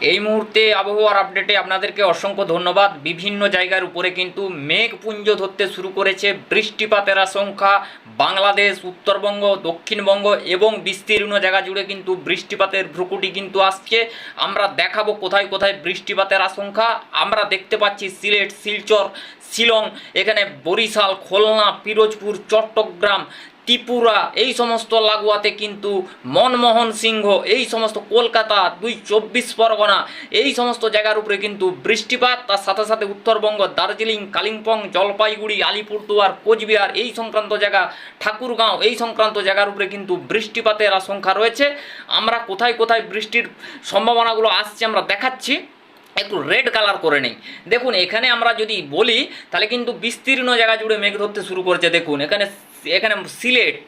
এই মুহূর্তে আবহাওয়ার আপডেটে আপনাদেরকে অসংখ্য ধন্যবাদ। বিভিন্ন জায়গার উপরে কিন্তু মেঘপুঞ্জ ধরতে শুরু করেছে। বৃষ্টিপাতের আশঙ্কা, বাংলাদেশ, উত্তরবঙ্গ, দক্ষিণবঙ্গ এবং বিস্তীর্ণ জায়গা জুড়ে কিন্তু বৃষ্টিপাতের ভ্রুকুটি কিন্তু আসছে। আমরা দেখাবো কোথায় কোথায় বৃষ্টিপাতের আশঙ্কা। আমরা দেখতে পাচ্ছি সিলেট, শিলচর, শিলং, এখানে বরিশাল, খুলনা, পিরোজপুর, চট্টগ্রাম ত্রিপুরা, এই সমস্ত লাগোয়াতে কিন্তু মনমোহন সিংহ, এই সমস্ত কলকাতা, দুই চব্বিশ পরগনা, এই সমস্ত জায়গার উপরে কিন্তু বৃষ্টিপাত, তার সাথে সাথে উত্তরবঙ্গ, দার্জিলিং, কালিম্পং, জলপাইগুড়ি, আলিপুরদুয়ার, কোচবিহার, এই সংক্রান্ত জায়গা, ঠাকুরগাঁও, এই সংক্রান্ত জায়গার উপরে কিন্তু বৃষ্টিপাতের আশঙ্কা রয়েছে। আমরা কোথায় কোথায় বৃষ্টির সম্ভাবনাগুলো আসছে আমরা দেখাচ্ছি, একটু রেড কালার করে নেই। দেখুন, এখানে আমরা যদি বলি, তাহলে কিন্তু বিস্তীর্ণ জায়গা জুড়ে মেঘ ধরতে শুরু করেছে। দেখুন, এখানে এখানে সিলেট,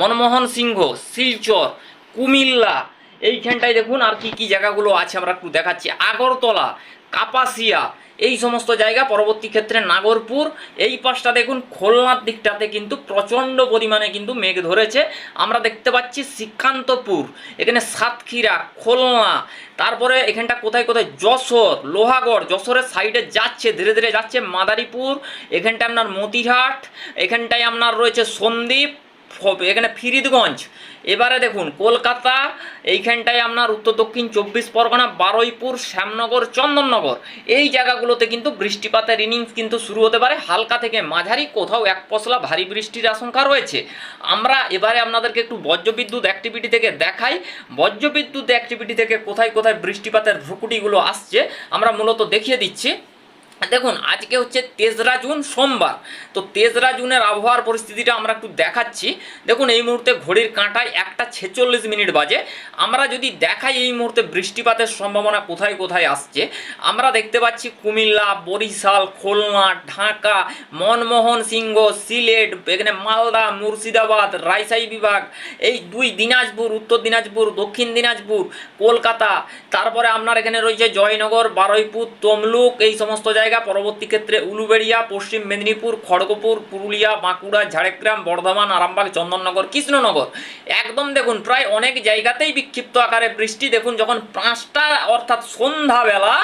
মনমোহন সিংহ, শিলচর, কুমিল্লা, এইখানটায় দেখুন আর কি কি জায়গাগুলো আছে, আমরা একটু দেখাচ্ছি। আগরতলা, কাপাসিয়া এই সমস্ত জায়গা পরবর্তী ক্ষেত্রে নাগরপুর, এই পাশটা দেখুন, খুলনার দিকটাতে কিন্তু প্রচণ্ড পরিমাণে কিন্তু মেঘ ধরেছে। আমরা দেখতে পাচ্ছি শ্রীকান্তপুর, এখানে সাতক্ষীরা, খুলনা, তারপরে এখানটা কোথায় কোথায়? যশোর, লোহাগড়, যশোরের সাইডে যাচ্ছে, ধীরে ধীরে যাচ্ছে মাদারীপুর, এখানটায় আপনার মতিহাট এখানটায় আপনার রয়েছে সন্দ্বীপ এখানে ফিরিদগঞ্জ। এবারে দেখুন, কলকাতা, এইখানটায় আপনার উত্তর, দক্ষিণ, চব্বিশ পরগনা, বারুইপুর, শ্যামনগর, চন্দননগর। এই জায়গাগুলোতে কিন্তু বৃষ্টিপাতের ইনিংস কিন্তু শুরু হতে পারে। হালকা থেকে মাঝারি, কোথাও এক পশলা ভারী বৃষ্টির আশঙ্কা রয়েছে। আমরা এবারে আপনাদেরকে একটু বজ্রবিদ্যুৎ অ্যাক্টিভিটি থেকে দেখাই। বজ্রবিদ্যুৎ অ্যাক্টিভিটি থেকে কোথায় কোথায় বৃষ্টিপাতের ভ্রুকুটিগুলো আসছে, আমরা মূলত দেখিয়ে দিচ্ছি। দেখুন, আজকে হচ্ছে তেসরা জুন, সোমবার। তো তেসরা জুনের আবহাওয়ার পরিস্থিতিটা আমরা একটু দেখাচ্ছি। দেখুন, এই মুহূর্তে ঘড়ির কাঁটায় একটা ছেচল্লিশ মিনিট বাজে। আমরা যদি দেখাই এই মুহূর্তে বৃষ্টিপাতের সম্ভাবনা কোথায় কোথায় আসছে, আমরা দেখতে পাচ্ছি কুমিল্লা, বরিশাল, খুলনা, ঢাকা, মনমোহন সিংহ, সিলেট, এখানে মালদা, মুর্শিদাবাদ রাজশাহী বিভাগ, এই দুই দিনাজপুর, উত্তর দিনাজপুর, দক্ষিণ দিনাজপুর, কলকাতা, তারপরে আপনার এখানে রয়েছে জয়নগর, বারুইপুর, তমলুক, এই সমস্ত জায়গা পরবর্তী ক্ষেত্রে উলুবেড়িয়া, পশ্চিম মেদিনীপুর, খড়গপুর, পুরুলিয়া, বাঁকুড়া, ঝাড়গ্রাম, বর্ধমান, আরামবাগ, চন্দননগর, কৃষ্ণনগর। একদম দেখুন, প্রায় অনেক জায়গাতেই বিক্ষিপ্ত আকারে বৃষ্টি। দেখুন, যখন পাঁচটা, অর্থাৎ সন্ধ্যাবেলা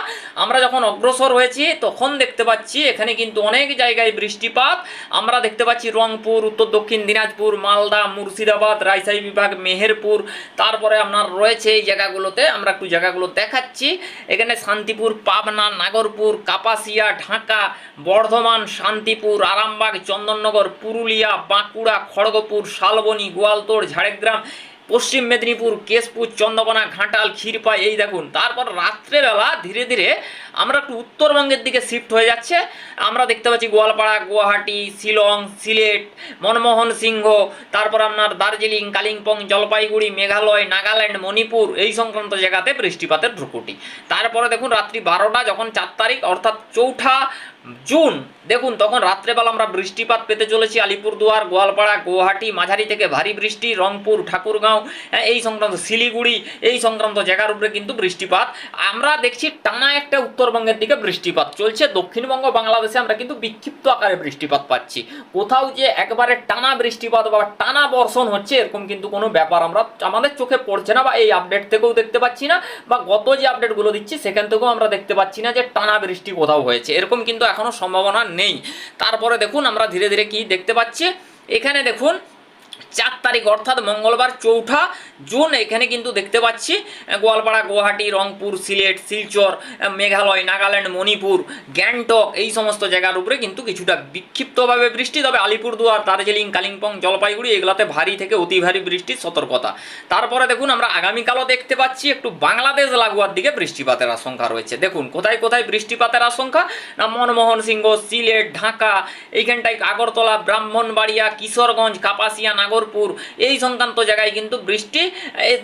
আমরা যখন অগ্রসর হয়েছি, তখন দেখতে পাচ্ছি, এখানে কিন্তু অনেক জায়গায় বৃষ্টিপাত। আমরা দেখতে পাচ্ছি রংপুর, উত্তর দক্ষিণ দিনাজপুর, মালদা, মুর্শিদাবাদ, রাজশাহী বিভাগ, মেহেরপুর। তারপরে আপনার রয়েছে এই জায়গাগুলোতে, আমরা একটু জায়গাগুলো দেখাচ্ছি। এখানে শান্তিপুর, পাবনা, নাগরপুর, কাপাসিয়া ঢাকা বর্ধমান শান্তিপুর আরামবাগ চন্দননগর পুরুলিয়া বাঁকুড়া খড়গপুর শালবনী গোয়ালতোড় ঝাড়গ্রাম পশ্চিম মেদিনীপুর, কেশপুর, চন্দ্রকোনা, ঘাটাল ক্ষীরপা এই দেখুন। তারপর রাত্রেবেলা ধীরে ধীরে আমরা একটু উত্তরবঙ্গের দিকে শিফট হয়ে যাচ্ছে। আমরা দেখতে পাচ্ছি গোয়ালপাড়া, গুয়াহাটি, শিলং, সিলেট, মনমোহন সিংহ, তারপর আপনার দার্জিলিং, কালিম্পং, জলপাইগুড়ি, মেঘালয়, নাগাল্যান্ড, মণিপুর এই সংক্রান্ত জায়গাতে বৃষ্টিপাতের ভ্রুকুটি তারপরে দেখুন রাত্রি বারোটা, যখন চার তারিখ, অর্থাৎ চৌঠা জুন দেখুন তখন রাত্রেবেলা আমরা বৃষ্টিপাত পেতে চলেছি আলিপুরদুয়ার গোয়ালপাড়া গুয়াহাটি মাঝারি থেকে ভারী বৃষ্টি রংপুর ঠাকুরগাঁও হ্যাঁ, এই সংক্রান্ত শিলিগুড়ি এই সংক্রান্ত জায়গার উপরে কিন্তু বৃষ্টিপাত। আমরা দেখছি টানা একটা উত্তরবঙ্গের দিকে বৃষ্টিপাত চলছে। দক্ষিণবঙ্গ বাংলাদেশে আমরা কিন্তু বিক্ষিপ্ত আকারে বৃষ্টিপাত পাচ্ছি। কোথাও যে একবারে টানা বৃষ্টিপাত বা টানা বর্ষণ হচ্ছে এরকম কিন্তু কোনো ব্যাপার আমরা আমাদের চোখে পড়ছে না বা এই আপডেট থেকেও দেখতে পাচ্ছি না বা গত যে আপডেটগুলো দিচ্ছি সেখান থেকেও আমরা দেখতে পাচ্ছি না যে টানা বৃষ্টি কোথাও হয়েছে। এরকম কিন্তু এখনও সম্ভাবনা নেই। তারপরে দেখুন আমরা ধীরে ধীরে কি দেখতে পাচ্ছি? এখানে দেখুন চার তারিখ, অর্থাৎ মঙ্গলবার চৌঠা জুন, এখানে কিন্তু দেখতে পাচ্ছি গোয়ালপাড়া, গুয়াহাটি, রংপুর, সিলেট, শিলচর মেঘালয়, নাগাল্যান্ড, মণিপুর, গ্যাংটক, এই সমস্ত জায়গার উপরে কিন্তু কিছুটা বিক্ষিপ্তভাবে বৃষ্টি। তবে আলিপুরদুয়ার, দার্জিলিং, কালিম্পং, জলপাইগুড়ি এগুলাতে ভারী থেকে অতি ভারী বৃষ্টির সতর্কতা। তারপরে দেখুন, আমরা আগামীকালও দেখতে পাচ্ছি একটু বাংলাদেশ লাগোয়ার দিকে বৃষ্টিপাতের আশঙ্কা রয়েছে। দেখুন, কোথায় কোথায় বৃষ্টিপাতের আশঙ্কা? না, মনমোহন সিংহ, সিলেট, ঢাকা, এইখানটায় আগরতলা, ব্রাহ্মণবাড়িয়া, কিশোরগঞ্জ, কাপাসিয়া নাগরপুর, এই সংক্রান্ত জায়গায় কিন্তু বৃষ্টি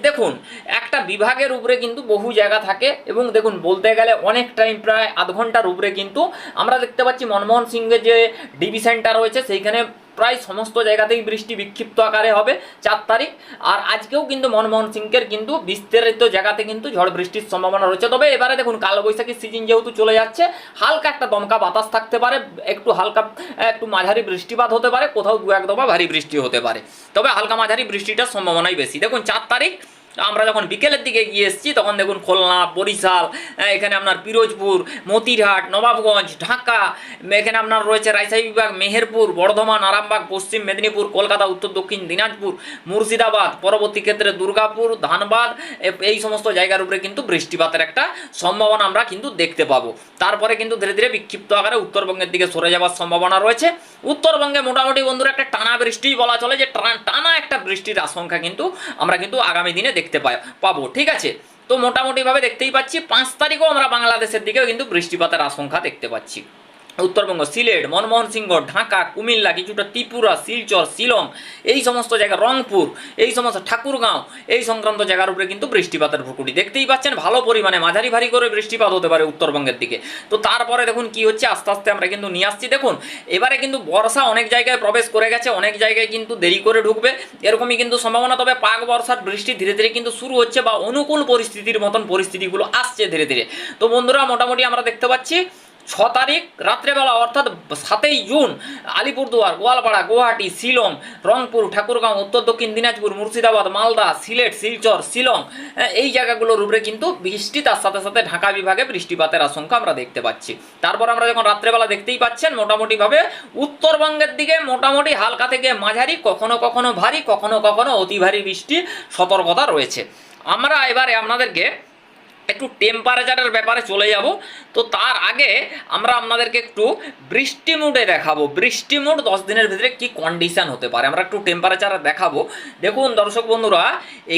দেখুন, একটা বিভাগের উপরে কিন্তু বহু জায়গা থাকে এবং দেখুন, বলতে গেলে অনেক টাইম প্রায় আধ ঘণ্টার উপরে কিন্তু আমরা দেখতে পাচ্ছি মনমোহন সিংয়ের যে ডিবি সেন্টার রয়েছে, সেইখানে প্রায় সমস্ত জায়গাতেই বৃষ্টি বিক্ষিপ্ত আকারে হবে চার তারিখ। আর আজকেও কিন্তু মনমোহন সিংহের কিন্তু বিস্তারিত জায়গাতে কিন্তু ঝড় বৃষ্টির সম্ভাবনা রয়েছে। তবে এবারে দেখুন কালবৈশাখী সিজন যেহেতু চলে যাচ্ছে, হালকা একটা দমকা বাতাস থাকতে পারে, একটু হালকা, একটু মাঝারি বৃষ্টিপাত হতে পারে, কোথাও দু এক দফা ভারী বৃষ্টি হতে পারে। তবে হালকা মাঝারি বৃষ্টিটার সম্ভাবনাই বেশি। দেখুন, চার তারিখ আমরা যখন বিকেলের দিকে গিয়ে এসেছি তখন দেখুন খুলনা বরিশাল আহ, এখানে আপনার পিরোজপুর মতিরহাট নবাবগঞ্জ ঢাকা এখানে আপনার রয়েছে রাজশাহী বিভাগ মেহেরপুর বর্ধমান আরামবাগ পশ্চিম মেদিনীপুর কলকাতা উত্তর দক্ষিণ দিনাজপুর মুর্শিদাবাদ পরবর্তী ক্ষেত্রে দুর্গাপুর ধানবাদ এই সমস্ত জায়গার উপরে কিন্তু বৃষ্টিপাতের একটা সম্ভাবনা আমরা কিন্তু দেখতে পাবো। তারপরে কিন্তু ধীরে ধীরে বিক্ষিপ্ত আকারে উত্তরবঙ্গের দিকে সরে যাওয়ার সম্ভাবনা রয়েছে। উত্তরবঙ্গে মোটামুটি বন্ধুরা একটা টানা বৃষ্টি বলা চলে যে টানা একটা বৃষ্টির আশঙ্কা কিন্তু আমরা কিন্তু আগামী দিনে দেখতে পাবো, ঠিক আছে? তো মোটামুটিভাবে দেখতেই পাচ্ছি, পাঁচ তারিখও আমরা বাংলাদেশের দিকেও কিন্তু বৃষ্টিপাতের আশঙ্কা দেখতে পাচ্ছি। উত্তরবঙ্গ, সিলেট, মনমোহন সিংহ, ঢাকা, কুমিল্লা, কিছুটা ত্রিপুরা, শিলচর, শিলং, এই সমস্ত জায়গা, রংপুর, এই সমস্ত ঠাকুরগাঁও, এই সংক্রান্ত জায়গার উপরে কিন্তু বৃষ্টিপাতের ভুকুটি দেখতেই পাচ্ছেন, ভালো পরিমাণে মাঝারি ভারী করে বৃষ্টিপাত হতে পারে উত্তরবঙ্গের দিকে। তো তারপরে দেখুন কি হচ্ছে, আস্তে আস্তে আমরা কিন্তু নিয়ে আসছি। দেখুন, এবারে কিন্তু বর্ষা অনেক জায়গায় প্রবেশ করে গেছে, অনেক জায়গায় কিন্তু দেরি করে ঢুকবে। এরকমই কিন্তু সম্ভাবনা, তবে পাক বর্ষার বৃষ্টি ধীরে ধীরে কিন্তু শুরু হচ্ছে বা অনুকূল পরিস্থিতির মতন পরিস্থিতিগুলো আসছে ধীরে ধীরে। তো বন্ধুরা, মোটামুটি আমরা দেখতে পাচ্ছি ছ তারিখ রাত্রেবেলা অর্থাৎ সাতই জুন আলিপুরদুয়ার গোয়ালপাড়া গুয়াহাটি শিলং রংপুর ঠাকুরগাঁও উত্তর দক্ষিণ দিনাজপুর মুর্শিদাবাদ মালদা সিলেট শিলচর শিলং হ্যাঁ, এই জায়গাগুলোর উপরে কিন্তু বৃষ্টি তার সাথে সাথে ঢাকা বিভাগে বৃষ্টিপাতের আশঙ্কা আমরা দেখতে পাচ্ছি। তারপর আমরা যখন রাত্রেবেলা দেখতেই পাচ্ছেন মোটামুটিভাবে উত্তরবঙ্গের দিকে মোটামুটি হালকা থেকে মাঝারি কখনো কখনো ভারী কখনো কখনো অতি ভারী বৃষ্টি সতর্কতা রয়েছে। আমরা এবারে আপনাদেরকে একটু টেম্পারেচারের ব্যাপারে চলে যাব। তো তার আগে আমরা আপনাদেরকে একটু বৃষ্টি মুডে দেখাবো। বৃষ্টি মুড দশ দিনের ভিতরে কি কন্ডিশান হতে পারে? আমরা একটু টেম্পারেচার দেখাবো। দেখুন দর্শক বন্ধুরা,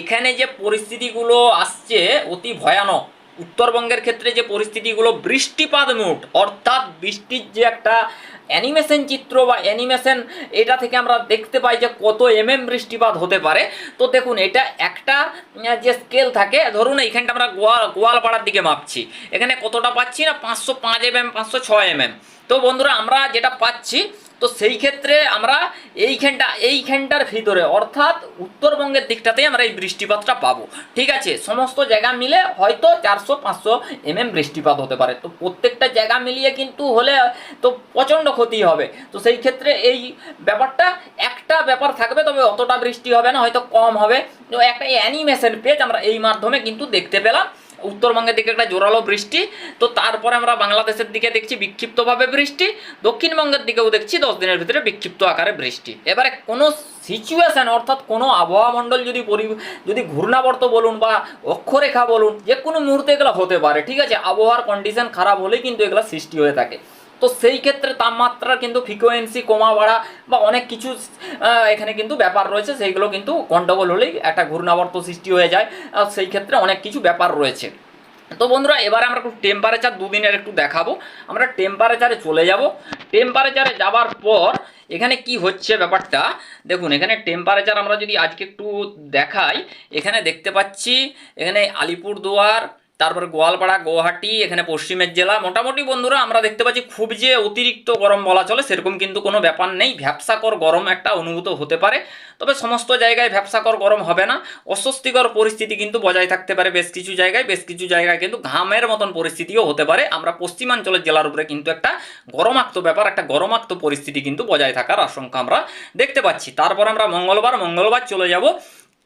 এখানে যে পরিস্থিতিগুলো আসছে অতি ভয়ানক। উত্তরবঙ্গের ক্ষেত্রে যে পরিস্থিতিগুলো, বৃষ্টিপাত মুড অর্থাৎ বৃষ্টির যে একটা অ্যানিমেশন চিত্র বা অ্যানিমেশন এটা থেকে আমরা দেখতে পাই যে কত এম এম বৃষ্টিপাত হতে পারে। তো দেখুন, এটা একটা যে স্কেল থাকে, ধরুন এইখানটা আমরা গোয়াল গোয়ালপাড়ার দিকে মাপছি। এখানে কতটা পাচ্ছি না? পাঁচশো পাঁচ এম এম পাঁচশো ছয় এম এম তো বন্ধুরা, আমরা যেটা পাচ্ছি তো সেই ক্ষেত্রে আমরা এইখানটা, এইখানটার ভিতরে, অর্থাৎ উত্তরবঙ্গের দিকটাতেই আমরা এই বৃষ্টিপাতটা পাবো। ঠিক আছে? সমস্ত জায়গা মিলে হয়তো চারশো, পাঁচশো এম এম বৃষ্টিপাত হতে পারে। তো প্রত্যেকটা জায়গা মিলিয়ে কিন্তু হলে তো প্রচণ্ড ক্ষতি হবে। তো সেই ক্ষেত্রে এই ব্যাপারটা, একটা ব্যাপার থাকবে, তবে অতটা বৃষ্টি হবে না, হয়তো কম হবে। তো একটা অ্যানিমেশন পেজ আমরা এই মাধ্যমে কিন্তু দেখতে পেলাম। উত্তরবঙ্গের দিকে একটা জোরালো বৃষ্টি, তো তারপরে আমরা বাংলাদেশের দিকে দেখছি বিক্ষিপ্তভাবে বৃষ্টি, দক্ষিণবঙ্গের দিকেও দেখছি দশ দিনের ভিতরে বিক্ষিপ্ত আকারে বৃষ্টি। এবারে কোনো সিচুয়েশান অর্থাৎ কোনো আবহাওয়া মণ্ডল যদি পরি, যদি ঘূর্ণাবর্ত বলুন বা অক্ষরেখা বলুন, যে কোনো মুহূর্তে এগুলো হতে পারে, ঠিক আছে? আবহাওয়ার কন্ডিশন খারাপ হলেই কিন্তু এগুলো সৃষ্টি হয়ে থাকে। তো সেই ক্ষেত্রে তাপমাত্রার কিন্তু ফ্রিকোয়েন্সি কমা, বাড়া বা অনেক কিছু এখানে কিন্তু ব্যাপার রয়েছে। সেইগুলো কিন্তু গন্ডগোল হলেই একটা ঘূর্ণাবর্ত সৃষ্টি হয়ে যায়। আর সেই ক্ষেত্রে অনেক কিছু ব্যাপার রয়েছে। তো বন্ধুরা, এবারে আমরা একটু টেম্পারেচার দুদিনের একটু দেখাবো। আমরা টেম্পারেচারে চলে যাব। টেম্পারেচারে যাবার পর এখানে কি হচ্ছে ব্যাপারটা? দেখুন, এখানে টেম্পারেচার আমরা যদি আজকে একটু দেখাই, এখানে দেখতে পাচ্ছি, এখানে আলিপুরদুয়ার তারপরে গোয়ালপাড়া, গুয়াহাটি, এখানে পশ্চিমের জেলা। মোটামুটি বন্ধুরা, আমরা দেখতে পাচ্ছি খুব যে অতিরিক্ত গরম বলা চলে, সেরকম কিন্তু কোনো ব্যাপার নেই। ভ্যাপসাকর গরম একটা অনুভূত হতে পারে। তবে সমস্ত জায়গায় ভ্যাপসাকর গরম হবে না। অস্বস্তিকর পরিস্থিতি কিন্তু বজায় থাকতে পারে বেশ কিছু জায়গায়। বেশ কিছু জায়গায় কিন্তু ঘামের মতন পরিস্থিতিও হতে পারে। আমরা পশ্চিমাঞ্চলের জেলার উপরে কিন্তু একটা গরমাক্ত ব্যাপার, একটা গরমাক্ত পরিস্থিতি কিন্তু বজায় থাকার আশঙ্কা আমরা দেখতে পাচ্ছি। তারপর আমরা মঙ্গলবার মঙ্গলবার চলে যাব।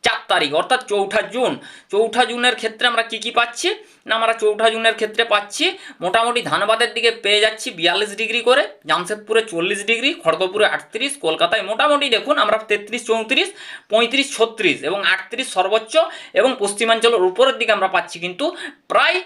চার তারিখ অর্থাৎ চৌঠা জুন। চৌঠা জুনের ক্ষেত্রে আমরা কি কি পাচ্ছি? না আমরা চৌঠা জুনের ক্ষেত্রে পাচ্ছি। মোটামুটি ধানবাদের দিকে পেয়ে যাচ্ছি বিয়াল্লিশ ডিগ্রি করে। জামশেদপুরে চল্লিশ ডিগ্রি, খড়গপুরে আটত্রিশ, কলকাতায় মোটামুটি দেখুন আমরা তেত্রিশ, চৌত্রিশ, পঁয়ত্রিশ, ছত্রিশ এবং আটত্রিশ সর্বোচ্চ এবং পশ্চিমাঞ্চলের উপরের দিকে আমরা পাচ্ছি কিন্তু প্রায়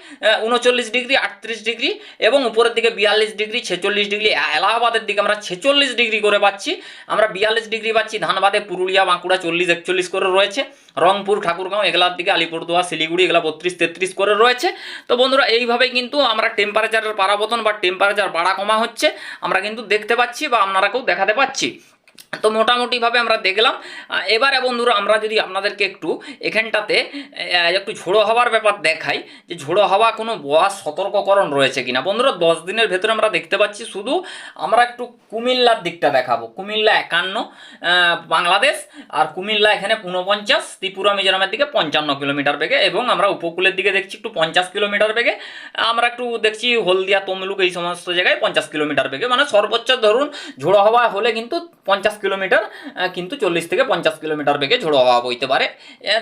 উনচল্লিশ ডিগ্রি, আটত্রিশ ডিগ্রি এবং উপরের দিকে বিয়াল্লিশ ডিগ্রি, ছেচল্লিশ ডিগ্রি। এলাহাবাদের দিকে আমরা ছেচল্লিশ ডিগ্রি করে পাচ্ছি। আমরা বিয়াল্লিশ ডিগ্রি পাচ্ছি। ধানবাদে, পুরুলিয়া, বাঁকুড়া চল্লিশ, একচল্লিশ করে রয়েছে। রংপুর, ঠাকুরগাঁও, এগুলার দিকে আলিপুরদুয়া শিলিগুড়ি, এগুলা বত্রিশ, তেত্রিশ করে রয়েছে। তো বন্ধুরা, এইভাবেই কিন্তু আমরা টেম্পারেচারের পারাবতন বা টেম্পারেচার বাড়া কমা হচ্ছে, আমরা কিন্তু দেখতে পাচ্ছি বা আপনারাকেও দেখাতে পাচ্ছি। তো মোটামুটিভাবে আমরা দেখলাম। এবারে বন্ধুরা আমরা যদি আপনাদেরকে একটু এখানটাতে একটু ঝোড়ো হওয়ার ব্যাপার দেখাই, যে ঝোড়ো হওয়া কোনো বয়া সতর্ককরণ রয়েছে কিনা। বন্ধুরা, দশ দিনের ভেতরে আমরা দেখতে পাচ্ছি শুধু আমরা একটু কুমিল্লার দিকটা দেখাবো। কুমিল্লা একান্ন বাংলাদেশ, আর কুমিল্লা এখানে ঊনপঞ্চাশ, ত্রিপুরা, মিজোরামের দিকে পঞ্চান্ন কিলোমিটার বেগে, এবং আমরা উপকূলের দিকে দেখছি একটু পঞ্চাশ কিলোমিটার বেগে। আমরা একটু দেখছি হলদিয়া, তমলুক এই সমস্ত জায়গায় পঞ্চাশ কিলোমিটার বেগে। মানে সর্বোচ্চ ধরুন ঝোড়ো হওয়া হলে কিন্তু পঞ্চাশ কিলোমিটার কিন্তু চল্লিশ থেকে পঞ্চাশ কিলোমিটার বেগে ঝোড়ো হাওয়া বইতে পারে।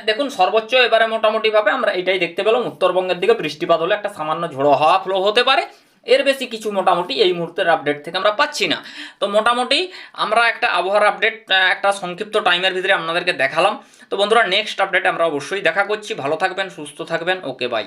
দেখুন, সর্বোচ্চ এবারে মোটামুটিভাবে আমরা এটাই দেখতে পেলাম, উত্তরবঙ্গের দিকে বৃষ্টিপাত হলে একটা সামান্য ঝোড়ো হাওয়া ফ্লো হতে পারে। এর বেশি কিছু মোটামুটি এই মুহূর্তের আপডেট থেকে আমরা পাচ্ছি না। তো মোটামুটি আমরা একটা আবহাওয়ার আপডেট একটা সংক্ষিপ্ত টাইমের ভিতরে আপনাদেরকে দেখালাম। তো বন্ধুরা নেক্সট আপডেটে আমরা অবশ্যই দেখা করছি। ভালো থাকবেন, সুস্থ থাকবেন। Okay bye